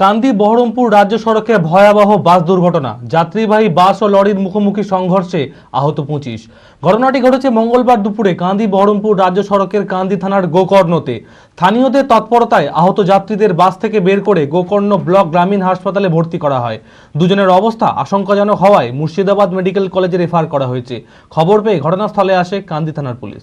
কান্দি বহরমপুর রাজ্য সড়কে ভয়াবহ বাস দুর্ঘটনা। যাত্রীবাহী বাস ও লরির মুখোমুখি সংঘর্ষে আহত পঁচিশ। ঘটনাটি ঘটেছে মঙ্গলবার দুপুরে কান্দি বহরমপুর রাজ্য সড়কের কান্দি থানার গোকর্ণতে। স্থানীয়দের তৎপরতায় আহত যাত্রীদের বাস থেকে বের করে গোকর্ণ ব্লক গ্রামীণ হাসপাতালে ভর্তি করা হয়। দুজনের অবস্থা আশঙ্কাজনক হওয়ায় মুর্শিদাবাদ মেডিকেল কলেজে রেফার করা হয়েছে। খবর পেয়ে ঘটনাস্থলে আসে কান্দি থানার পুলিশ।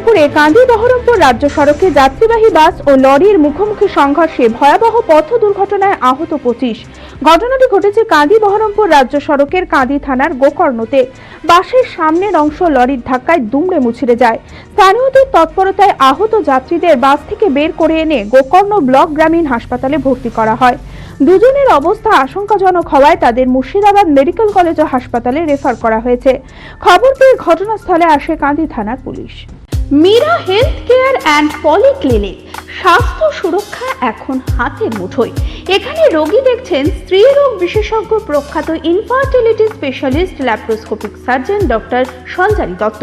দুপুরে কান্দি বহরমপুর রাজ্য সড়কে যাত্রীবাহী বাস ও লরির মুখোমুখি সংঘর্ষে ভয়াবহ পথ দুর্ঘটনায় আহত পঁচিশ। ঘটনাটি ঘটেছে কাঁদি বহরমপুর রাজ্য সড়কের কাঁদি থানার গোকর্ণতে। বাসের সামনের অংশ লরির ধাক্কায় দুমড়ে মুচড়ে যায়। স্থানীয়দের তৎপরতায় আহত যাত্রীদের বাস থেকে বের করে এনে গোকর্ণ ব্লক গ্রামীণ হাসপাতালে ভর্তি করা হয়। দুজনের অবস্থা আশঙ্কাজনক হওয়ায় তাদের মুর্শিদাবাদ মেডিকেল কলেজ ও হাসপাতালে রেফার করা হয়েছে। খবর পেয়ে ঘটনাস্থলে আসে কাঁদি থানার police. Meera health care and polyclinic স্বাস্থ্য সুরক্ষা এখন হাতে মুঠোয়। এখানে রোগী দেখছেন স্ত্রী রোগ বিশেষজ্ঞ প্রখ্যাত infertility specialist laparoscopic surgeon doctor Sanchari Dutta.